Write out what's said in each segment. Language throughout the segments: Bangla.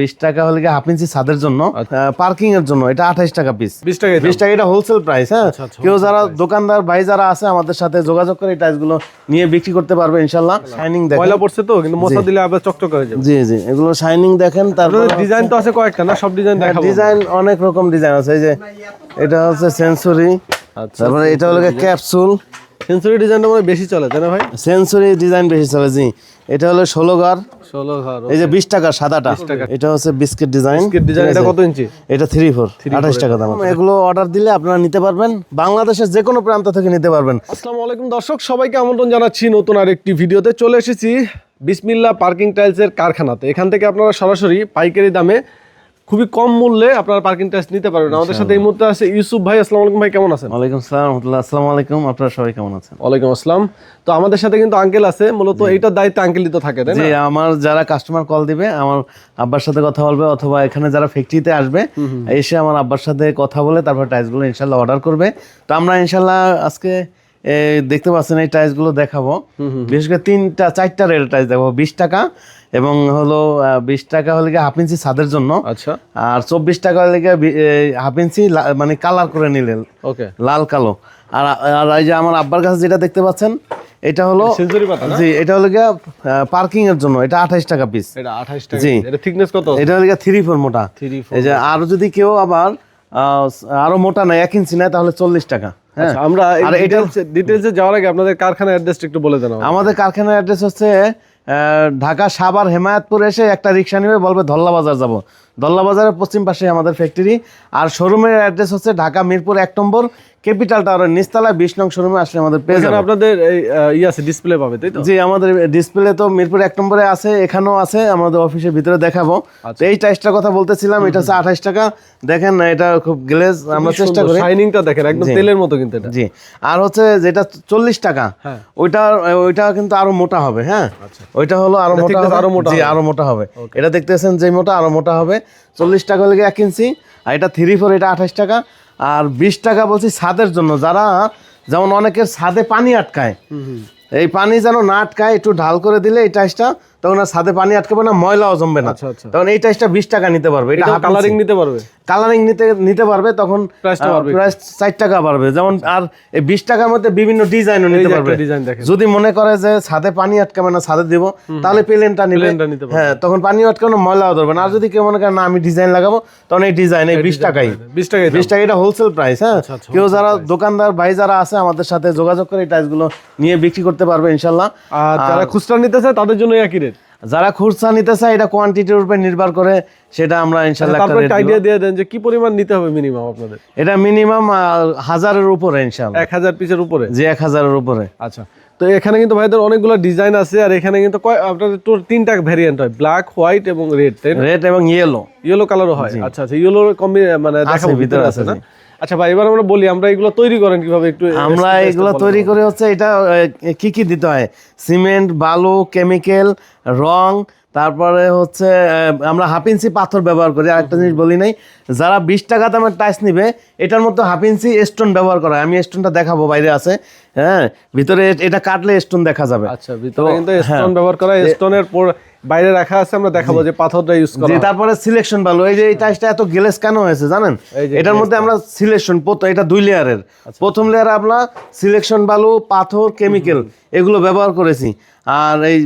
বিশ টাকা হলে কি হাফ ইঞ্চি ছাদের জন্য? পার্কিং এর জন্য। এটা আঠাইশ টাকা পিস বিশ টাকা বিশ টাকা এটা হোলসেল প্রাইস হ্যাঁ? আচ্ছা, আচ্ছা, কেউ যারা দোকানদার ভাই যারা আছে আমাদের সাথে যোগাযোগ করে এই টাইলসগুলো নিয়ে বিক্রি করতে পারবে ইনশাল্লাহ শাইনিং দেখেন। ময়লা পড়ছে তো কিন্তু মশা দিলে আবার চকচক করে যাবে। জি জি। এগুলো শাইনিং দেখেন তারপর ডিজাইন তো আছে কয়েকটা না? সব ডিজাইন দেখাবো ডিজাইন অনেক রকম ডিজাইন আছে। এই যে এটা হচ্ছে সেন্সরি আচ্ছা তারপরে এটা হলো ক্যাপসুল সেন্সরি ডিজাইনটা মনে বেশি চলে তাই না ভাই? সেন্সরি ডিজাইন বেশি চলে জি। এটা হলো ষোলো ঘর। ষোলো ঘর এই যে বিশ টাকা সাদাটা এটা হচ্ছে বিস্কিট ডিজাইন ডিজাইন এটা কত ইঞ্চি? এটা থ্রি ফোর আঠাশ টাকা দাম। এগুলো অর্ডার দিলে আপনারা নিতে পারবেন। বাংলাদেশের যে কোনো প্রান্ত থেকে নিতে পারবেন। আসসালামু আলাইকুম দর্শক সবাইকে আমন্ত্রণ জানাচ্ছি নতুন আরেকটি ভিডিওতে। চলে এসেছি বিসমিল্লা পার্কিং টাইলসের কারখানাতে। এখান থেকে আপনারা সরাসরি পাইকারি দামে খুবই কম মূল্যে আপনারা পার্কিং টাইলস নিতে পারবেন। আমাদের সাথে এই মুহূর্তে আছে ইউসুফ ভাই আসসালামু আলাইকুম ভাই কেমন আছেন? ওয়ালাইকুম সালাম রহমতুল্লাহ। আসসালামু আলাইকুম আপনারা সবাই কেমন আছেন? ওয়ালাইকুম আসসালাম। তো আমাদের সাথে কিন্তু আঙ্কেল আছে মূলত এইটার দায়িত্ব আঙ্কেলই তো থাকে তাই না? জি আমার যারা কাস্টমার কল দিবে আমার আব্বার সাথে কথা বলবে অথবা এখানে যারা ফ্যাক্টরিতে আসবে এসে আমার আব্বার সাথে কথা বলে তারপর টাইলসগুলো ইনশাল্লাহ অর্ডার করবে। তো আমরা ইনশাল্লাহ আজকে দেখতে পাচ্ছেন এই টাইলসগুলো দেখাবো। বিশেষ করে তিনটা চারটা রেল টাইলস দেখাবো বিশ টাকা। এবং হলো বিশ টাকা হলে হাফ ইঞ্চি ছাদের জন্য। আচ্ছা। আর চব্বিশ টাকা হলে হাফ ইঞ্চি মানে কালার করে নিলেন। ওকে লাল কালো। আর আর এই যে আমার আব্বার কাছে যেটা দেখতে পাচ্ছেন এটা হলো না? জি এটা হলো গিয়া পার্কিং এর জন্য। এটা আঠাইশ টাকা পিস এটা 28 টাকা জি। এটা থিকনেস কত এটা হলো গিয়া থ্রি ফোর মোটা। থ্রি এই যে আরও যদি কেউ আবার আরও মোটা নেয় এক ইঞ্চি নেয় তাহলে চল্লিশ টাকা। হ্যাঁ। আচ্ছা আমরা আর এটা- ডিটেইলসে যাওয়ার আগে আপনাদের কারখানার অ্যাড্রেসটা একটু বলে দেন আমাদের কারখানার অ্যাড্রেস হচ্ছে ঢাকা সাবার হেমায়তপুর এসে একটা রিক্সা নিবে, বলবে ধল্লা বাজার যাব। ধল্লা বাজারের পশ্চিম পাশে আমাদের ফ্যাক্টরি আর শোরুমের অ্যাড্রেস হচ্ছে ঢাকা, মিরপুর, এক নম্বর। ক্যাপিটাল টাওয়ারের নিচতলায় বিশ নং শোরুমে আসলে আমাদের পেয়ে যাবেন। আপনাদের ই আছে ডিসপ্লে পাবে তাই তো? জি আমাদের ডিসপ্লে তো মিরপুর এক নম্বরে আছে এখানেও আছে আমাদের অফিসের ভিতরে দেখাবো। আচ্ছা। তো এই টাইসটার কথা বলতেছিলাম এটা হচ্ছে আঠাশ টাকা। দেখেন এটা খুব গ্লেজ আমরা চেষ্টা করি। শাইনিংটা দেখেন একদম তেলের মতো কিন্তু এটা। জি। আর হচ্ছে যেটা চল্লিশ টাকা হ্যাঁ। ওইটা ওইটা কিন্তু আরও মোটা হবে হ্যাঁ? ওইটা হলো আরও মোটা আরও মোটা জি আরও মোটা হবে। এটা দেখতেছেন যে মোটা আরও মোটা হবে। চল্লিশ টাকা হলে এক ইঞ্চি আর এটা থ্রি ফোর এটা আঠাশ টাকা। আর বিশ টাকা বলছি ছাদের জন্য। যারা যেমন অনেকের ছাদে পানি আটকায়। এই পানি যেন না আটকায় একটু ঢাল করে দিলে এই টাইসটা তখন আর ছাদে পানি আটকাবে না ময়লাও জমবে না। আচ্ছা, আচ্ছা। তখন এই টাইসটা বিশ টাকা নিতে পারবে। এটা কালারিং নিতে পারবে? কালারিং নিতে নিতে পারবে তখন। প্রাইস চার টাকা বাড়বে। যেমন আর এই বিশ টাকার মধ্যে বিভিন্ন ডিজাইনও নিতে পারবে। যদি মনে করে যে ছাদে পানি আটকাবে না ছাদে দিব তাহলে প্লেনটা নিবে। হ্যাঁ তখন পানি আটকানো ময়লাও ধরবে না। আর যদি কেউ মনে করে না আমি ডিজাইন লাগাবো তখন এই ডিজাইন এই বিশ টাকাই। 20 টাকাই দাম। বিশ টাকা এটা হোলসেল প্রাইস হ্যাঁ। আচ্ছা, কেউ যারা দোকানদার ভাই যারা আছে আমাদের সাথে যোগাযোগ করে এই টাইসগুলো নিয়ে বিক্রি করতে পারবে ইনশাল্লাহ আর যারা খুচরা নিতে চায় তাদের জন্য একই রেট যারা খুচরা নিতে চায় এটা কোয়ান্টিটির উপরে নির্ভর করে সেটা আমরা ইনশাল্লাহ একটা একটা আইডিয়া দিয়ে দেন যে কি পরিমাণ নিতে হবে মিনিমাম আপনাদের? এটা মিনিমাম হাজারের উপরে এক হাজার পিসের উপরে? যে এক হাজারের উপরে। আচ্ছা তো এখানে কিন্তু ভাইদের অনেকগুলো ডিজাইন আছে আর এখানে কিন্তু কয়- আপনাদের তোর তিনটা ভেরিয়েন্ট হয় ব্ল্যাক হোয়াইট এবং রেড রেড এবং ইয়েলো ইয়েলো কালারও হয়। আচ্ছা আচ্ছা ইয়েলো কম্বি মানে দেখাবো ভিতরে আছে না? আচ্ছা ভাই এবার আমরা বলি আমরা এগুলো তৈরি করেন কীভাবে একটু আমরা এগুলো তৈরি করে হচ্ছে এটা কি কি দিতে হয়? সিমেন্ট বালু কেমিক্যাল রং তারপরে হচ্ছে আমরা হাফ ইঞ্চি পাথর ব্যবহার করি আরেকটা জিনিস বলি নাই। যারা বিশ টাকা দামের টাইস নিবে এটার মধ্যে হাফ ইঞ্চি স্টোন ব্যবহার করা হয়। আমি স্টোনটা দেখাবো বাইরে আছে হ্যাঁ? ভিতরে এটা কাটলে স্টোন দেখা যাবে। আচ্ছা ভিতরে কিন্তু স্টোন ব্যবহার করা স্টোনের বাইরে রাখা আছে আমরা দেখাবো যে পাথরটা ইউজ করা তারপরে সিলেকশন ভালো। এই যে এই টাইসটা এত গ্লেস কেন হয়েছে জানেন? এটার মধ্যে আমরা সিলেকশন এটা দুই লেয়ারের আচ্ছা। প্রথম লেয়ারে আমরা সিলেকশন বালু পাথর কেমিক্যাল এগুলো ব্যবহার করেছি। আর এই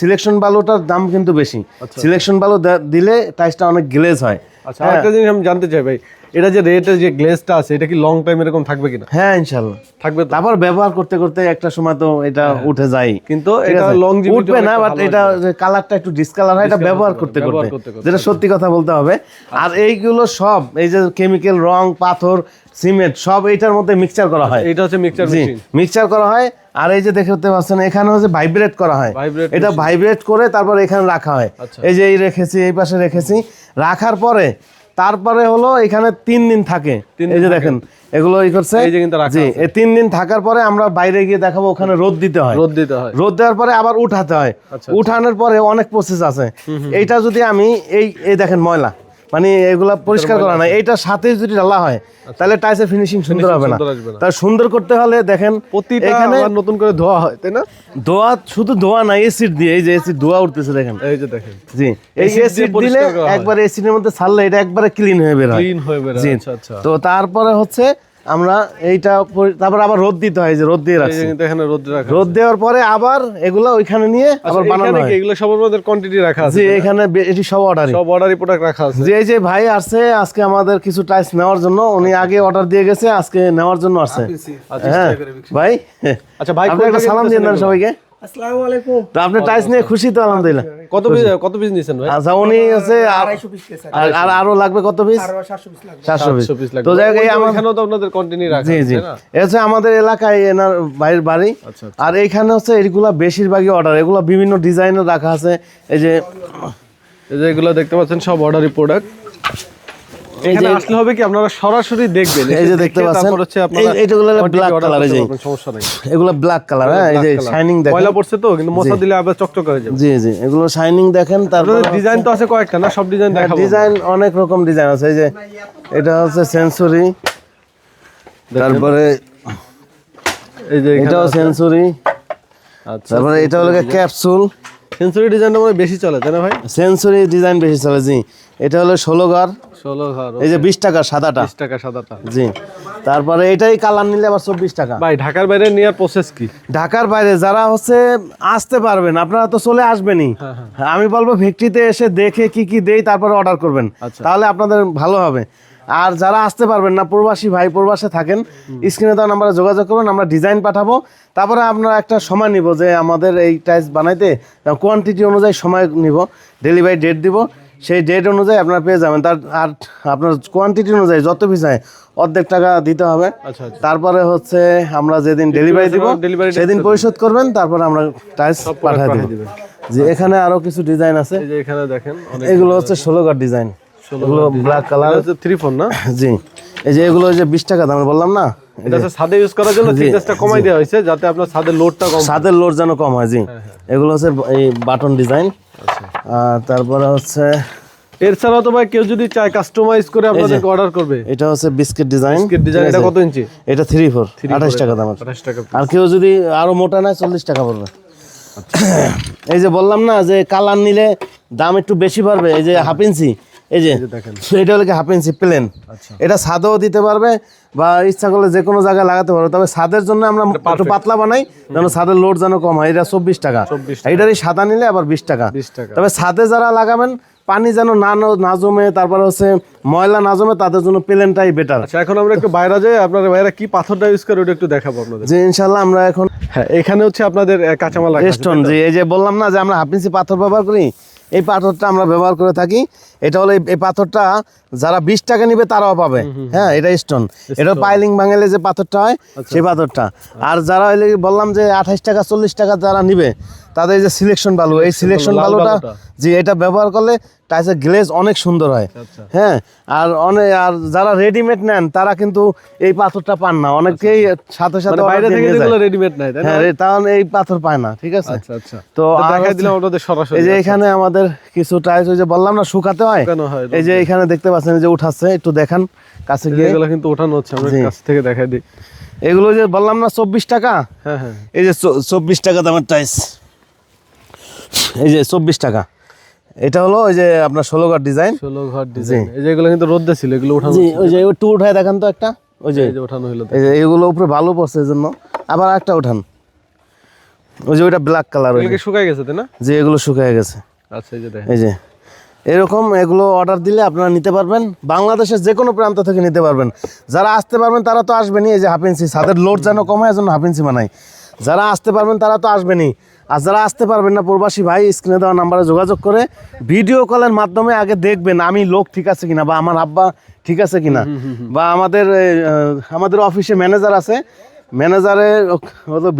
সিলেকশন বালুটার দাম কিন্তু বেশি। সিলেকশন বালু দিলে টাইসটা অনেক গ্লেজ হয়। আচ্ছা আরেকটা জিনিস আমি জানতে চাই ভাই এটা যে রেটের যে গ্লেজটা আছে এটা কি লং টাইম এরকম থাকবে কিনা? হ্যাঁ ইনশাল্লাহ থাকবে তো? তারপর ব্যবহার করতে করতে একটা সময় তো এটা উঠে যায়। কিন্তু এটা? লং উঠবে না বাট এটা কালারটা একটু ডিসকালার হয় এটা ব্যবহার করতে করতে। যেটা সত্যি কথা বলতে হবে। আর এইগুলো সব এই যে কেমিক্যাল রং পাথর সিমেন্ট সব এইটার মধ্যে মিক্সচার করা হয়। এটা হচ্ছে মিক্সচার মেশিন মিক্সচার করা হয় আর এই যে দেখতে পাচ্ছেন এখানে হচ্ছে ভাইব্রেট করা হয় এটা ভাইব্রেট করে তারপর এখানে রাখা হয়। আচ্ছা। এই যে এই রেখেছি এই পাশে রেখেছি। রাখার পরে তারপরে হলো এখানে তিন দিন থাকে। এই যে দেখেন এগুলো ই করছে। জি এই তিন দিন থাকার পরে আমরা বাইরে গিয়ে দেখাবো ওখানে রোদ দিতে হয়। রোদ দিতে হয়। রোদ দেওয়ার পরে আবার উঠাতে হয়। আচ্ছা, উঠানোর পরে অনেক প্রসেস আছে। এইটা যদি আমি এই এই দেখেন ময়লা। মানে এগুলা পরিষ্কার করা নাই। এটা সাথে যদি ঢালা হয় তাহলে টাইসের ফিনিশিং সুন্দর হবে না। তার সুন্দর করতে হলে দেখেন প্রতিটা এখানে নতুন করে ধোয়া হয় তাই না? ধোয়া শুধু ধোয়া না এসিড দিয়ে এই যে এসিড ধোয়া উঠতেছে দেখেন। এই যে দেখেন। জি এই এসিড দিলে। একবার এসিডের মধ্যে ছাড়লে এটা একবারে ক্লিন হয়ে বের হয়। ক্লিন হয়ে বের হয় আচ্ছা আচ্ছা। তো তারপরে হচ্ছে আমরা এইটা তারপর আবার রোদ দিতে হয় যে রোদ দিয়ে রাখছি। কিন্তু এখানে রোদ রাখা রোদ দেওয়ার পরে আবার এগুলো ওইখানে নিয়ে আবার আচ্ছা, বানানো হয়। এগুলো সব আমাদের কোয়ান্টিটি রাখা আছে জি এখানে এটি সব অর্ডারই সব অর্ডারই প্রোডাক্ট রাখা আছে। যে এই যে ভাই আসছে আজকে আমাদের কিছু টাইস নেওয়ার জন্য উনি আগে অর্ডার দিয়ে গেছে আজকে নেওয়ার জন্য আসছে। হ্যাঁ ভাই আচ্ছা ভাই একটা সালাম দিয়ে দেন সবাইকে। আসসালামু আলাইকুম। তো আপনি টাইস নিয়ে খুশি তো আলহামদুলিল্লাহ। কত পিস কত পিস নিছেন ভাই? আচ্ছা উনি হচ্ছে আর- আড়াইশো পিস কেস আর আর আরও লাগবে কত পিস? আরও সাতশো পিস লাগবে। চারশো পিস। 700 পিস লাগবে। তো যাই হোক এই আমার এখানেও তো আপনাদের কন্টিনিউ রাখা জি আছে জি। হচ্ছে আমাদের এলাকায় এনার বাইরের বাড়ি। আচ্ছা, আর এইখানে হচ্ছে এগুলা বেশিরভাগই অর্ডার এগুলা বিভিন্ন ডিজাইনের রাখা আছে। এই যে এই যে এগুলো দেখতে পাচ্ছেন সব অর্ডারি প্রোডাক্ট এখানে আসলে হবে কি আপনারা সরাসরি দেখবেন। এই যে দেখতে পাচ্ছেন, তারপর হচ্ছে আপনারা এই- যে। সমস্যা নাই। এগুলো ব্ল্যাক কালার হ্যাঁ এই যে শাইনিং দেখেন। ময়লা পড়ছে তো কিন্তু মশা দিলে আবার চকচক হয়ে যাবে। জি জি এগুলো শাইনিং দেখেন তারপর ডিজাইন তো আছে কয়েকটা না সব ডিজাইন দেখাবো ডিজাইন অনেক রকম ডিজাইন আছে এই যে এটা হচ্ছে সেন্সরি তারপরে এই যে এটাও সেন্সরি আচ্ছা তারপরে এটা হলো ক্যাপসুল সেন্সরি ডিজাইনটা মানে বেশি চলে তাই না ভাই? সেন্সরি ডিজাইন বেশি চলে জি। এটা হলো ষোলো গার ষোলো ঘর এই যে বিশ টাকা সাদাটা। বিশ টাকা সাদাটা। জি। তারপরে এটাই কালার নিলে আবার চব্বিশ টাকা। ভাই ঢাকার বাইরে নেওয়ার প্রসেস কি? ঢাকার বাইরে যারা হচ্ছে আসতে পারবেন আপনারা তো চলে আসবেনই। হ্যাঁ, আমি বলব ফ্যাক্টরিতে এসে দেখে কি কি দেই তারপরে অর্ডার করবেন। আচ্ছা। তাহলে আপনাদের ভালো হবে। আর যারা আসতে পারবেন না প্রবাসী ভাই প্রবাসে থাকেন স্ক্রিনে দেওয়া নাম্বারে যোগাযোগ করবেন আমরা ডিজাইন পাঠাবো। তারপরে আমরা একটা সময় নিব যে আমাদের এই টাইস বানাইতে কোয়ান্টিটি অনুযায়ী সময় নিব ডেলিভারি ডেট দিব। সেই ডেট অনুযায়ী আপনারা পেয়ে যাবেন। তার আর আপনার কোয়ান্টিটি অনুযায়ী যত পিস হয় অর্ধেক টাকা দিতে হবে। আচ্ছা আচ্ছা। তারপরে হচ্ছে আমরা যেদিন ডেলিভারি দিব সেদিন পরিশোধ করবেন তারপরে আমরা টাইলস পাঠিয়ে দিব। দিবেন। যে এখানে আরও কিছু ডিজাইন আছে। যে এখানে দেখেন এগুলো হচ্ছে ষোলো কার ডিজাইন এগুলো ব্ল্যাক কালার থ্রি ফোন না? জি। এই যে এগুলো যে বিশ টাকা দাম বললাম না? এটা হচ্ছে ছাদে ইউজ করার জন্য থিকনেসটা কমাই দেওয়া হয়েছে যাতে আপনার ছাদের লোডটা কম ছাদের লোড যেন কম হয় জি। হ্যাঁ, এগুলো হচ্ছে এই বাটন ডিজাইন আচ্ছা। আর তারপরে হচ্ছে এর ছাড়াও তো ভাই কেউ যদি চায় কাস্টমাইজ করে আপনাদেরকে অর্ডার করবে। এটা হচ্ছে বিস্কিট ডিজাইন ডিজাইন এটা কত ইঞ্চি? এটা থ্রি ফোর আঠাশ টাকা দাম আঠাশ টাকা আর কেউ যদি আরও মোটা নেয় চল্লিশ টাকা পড়বে। আচ্ছা। এই যে বললাম না যে কালার নিলে দাম একটু বেশি পারবে এই যে হাফ ইঞ্চি এই যে দেখেন। এটা হলো কি হাফ ইঞ্চি প্লেন। এটা ছাদেও দিতে পারবে বা ইচ্ছা করলে যে কোনো জায়গায় লাগাতে পারবে তবে ছাদের জন্য আমরা একটু পাতলা বানাই যেন ছাদের লোড যেন কম হয়। এটা চব্বিশ টাকা। 24 এইটারই সাদা নিলে আবার বিশ টাকা। তবে ছাদে যারা লাগাবেন পানি যেন না না জমে তারপরে হচ্ছে ময়লা না জমে তাদের জন্য প্লেনটাই বেটার আচ্ছা এখন আমরা একটু বাইরে যাই। আপনারা বাইরে কি পাথরটা ইউজ করে ওটা একটু দেখাবো আপনাদের। যে ইনশাল্লাহ আমরা এখন হ্যাঁ এখানে হচ্ছে আপনাদের কাঁচামাল। স্টোন জি এই যে বললাম না যে আমরা হাফ ইঞ্চি পাথর ব্যবহার করি এই পাথরটা আমরা ব্যবহার করে থাকি। এটা হলো এই- পাথরটা যারা বিশ টাকা নিবে তারাও পাবে। হ্যাঁ এটা স্টোন এটা পাইলিং ভাঙালে যে পাথরটা হয় আচ্ছা। সেই পাথরটা। আর যারা হইলে বললাম যে আঠাইশ টাকা চল্লিশ টাকা যারা নিবে তাদের যে সিলেকশন বালু এই সিলেকশন বালুটা। জি এটা ব্যবহার করলে টাইসের গ্লেজ অনেক সুন্দর হয়। আচ্ছা। হ্যাঁ আর অনেক আর যারা রেডিমেড নেন তারা কিন্তু এই পাথরটা পান না। অনেকেই সাথে সাথে মানে বাইরে থেকে যেগুলো রেডিমেড নাই তাই না? হ্যাঁ তাহলে এই পাথর পায় না ঠিক আছে? আচ্ছা আচ্ছা। তো দেখাই দিলাম আপনাদের সরাসরি এই যে এখানে আমাদের কিছু টাইস ওই যে বললাম না শুকাতে হয়। এই যে এখানে দেখতে পাচ্ছেন যে উঠাচ্ছে একটু দেখান কাছে গিয়ে। এগুলো কিন্তু ওঠানো হচ্ছে আমরা কাছ থেকে দেখাই দিই। এগুলো যে বললাম না চব্বিশ টাকা? হ্যাঁ হ্যাঁ। এই যে চব্বিশ টাকা দামের টাইলস এই যে চব্বিশ টাকা। এটা হলো ওই যে আপনার ষোলো গার ডিজাইন। ষোলো ঘর ডিজাইন। এই যে এগুলো কিন্তু রোদ্দে ছিল এগুলো ওঠানো ওই যে একটু উঠায় দেখান তো একটা। ওই যে ওঠানো হলো এই যে এগুলো উপরে ভালো পড়ছে এই জন্য আবার একটা উঠান। ওই যে ওইটা ব্ল্যাক কালার ওই শুকাই গেছে তাই না? যে এগুলো শুকায় গেছে। আচ্ছা এই যে এই যে। এরকম এগুলো অর্ডার দিলে আপনারা নিতে পারবেন। বাংলাদেশের যে কোনো প্রান্ত থেকে নিতে পারবেন। যারা আসতে পারবেন তারা তো আসবেনই। এই যে হাফ ইঞ্চি ছাদের লোড যেন কমায় জন্য হাফ ইঞ্চি বানাই। যারা আসতে পারবেন তারা তো আসবেনই। আর যারা আসতে পারবেন না প্রবাসী ভাই স্ক্রিনে দেওয়া নাম্বারে যোগাযোগ করে ভিডিও কলের মাধ্যমে আগে দেখবেন আমি লোক ঠিক আছে কিনা বা আমার আব্বা ঠিক আছে কিনা বা আমাদের আমাদের অফিসে ম্যানেজার আছে। ম্যানেজারে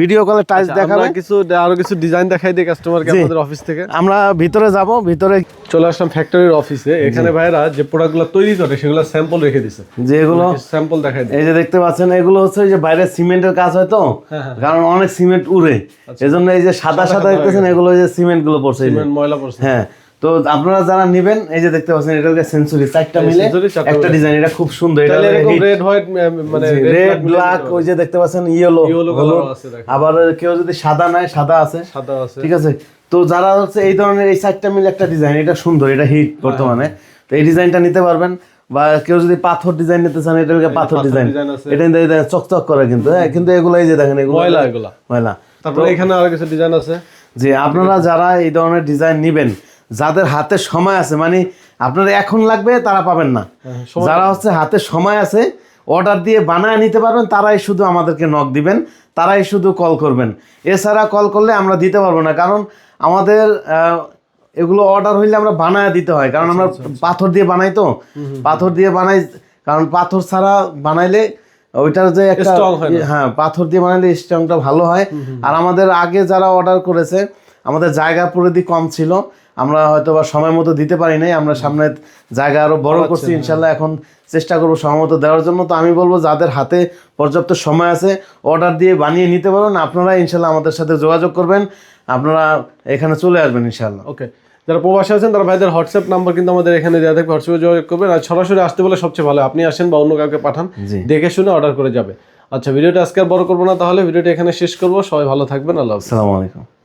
ভিডিও কলে টাইলস দেখাবে। কিছু আরও কিছু ডিজাইন দেখাই দিই কাস্টমারকে আমাদের অফিস থেকে। আমরা ভিতরে যাব ভিতরে চলে আসলাম ফ্যাক্টরির অফিসে এখানে ভাইরা যে প্রোডাক্টগুলো তৈরি করে সেগুলো স্যাম্পল রেখে দিছে। যেগুলো স্যাম্পল দেখাই এই যে দেখতে পাচ্ছেন এগুলো হচ্ছে যে বাইরে সিমেন্টের কাজ হয় তো? হ্যাঁ, হ্যাঁ। কারণ অনেক সিমেন্ট উড়ে। এজন্য এই যে সাদা সাদা দেখতেছেন এগুলো যে সিমেন্টগুলো পড়ছে। সিমেন্ট ময়লা পড়ছে। হ্যাঁ। তো আপনারা যারা নেবেন এই যে দেখতে পাচ্ছেন এটা হচ্ছে সেঞ্চুরি চারটা মিলে একটা ডিজাইন এটা খুব সুন্দর এটা এরকম রেড হোয়াইট মানে রেড ব্ল্যাক ওই যে দেখতে পাচ্ছেন ইয়েলো Yellow colour আছে আবার কেউ যদি সাদা নেয় সাদা আছে। সাদা আছে। ঠিক আছে? তো যারা হচ্ছে এই ধরনের এই চারটা মিলে একটা ডিজাইন এটা সুন্দর এটা হিট বর্তমানে। তো এই ডিজাইনটা নিতে পারবেন বা কেউ যদি পাথর ডিজাইন নিতে চান এটা পাথর ডিজাইন এটা কিন্তু চকচক করে কিন্তু হ্যাঁ কিন্তু এগুলো এই যে দেখেন এগুলো ময়লা এগুলা। ময়লা। তারপরে এখানে আরও কিছু ডিজাইন আছে। যে আপনারা যারা এই ধরনের ডিজাইন নিবেন যাদের হাতে সময় আছে মানে আপনার এখন লাগবে তারা পাবেন না। হ্যাঁ, যারা হচ্ছে হাতে সময় আছে অর্ডার দিয়ে বানায় নিতে পারবেন তারাই শুধু আমাদেরকে নক দিবেন তারাই শুধু কল করবেন। এছাড়া কল করলে আমরা দিতে পারব না কারণ আমাদের এগুলো অর্ডার হইলে আমরা বানায় দিতে হয় কারণ আমরা পাথর দিয়ে বানাই তো। পাথর দিয়ে বানাই কারণ পাথর ছাড়া বানাইলে ওইটার যে একটা হ্যাঁ পাথর দিয়ে বানাইলে স্ট্রংটা ভালো হয়। আর আমাদের আগে যারা অর্ডার করেছে আমাদের জায়গা পরিধি কম ছিল। আমরা হয়তো বা সময় মতো দিতে পারি নাই আমরা সামনে জায়গা আরও বড় করছি ইনশাল্লাহ এখন চেষ্টা করব সময় মতো দেওয়ার জন্য। তো আমি বলব যাদের হাতে পর্যাপ্ত সময় আছে অর্ডার দিয়ে বানিয়ে নিতে পারেন আপনারা ইনশাল্লাহ আমাদের সাথে যোগাযোগ করবেন। আপনারা এখানে চলে আসবেন ইনশাল্লাহ। ওকে। যারা প্রবাসী আছেন তারা ভাইদের হোয়াটসঅ্যাপ নাম্বার কিন্তু আমাদের এখানে দেওয়া থাকবে। হোয়াটসঅ্যাপে যোগাযোগ করবেন। আর সরাসরি আসতে বলে সবচেয়ে ভালো আপনি আসেন বা অন্য কাউকে পাঠান দেখে শুনে অর্ডার করে যাবে। আচ্ছা ভিডিওটা আজকে আর বড় করব না তাহলে ভিডিওটা এখানে শেষ করব। সবাই ভালো থাকবেন আল্লাহ। আসসালামু আলাইকুম।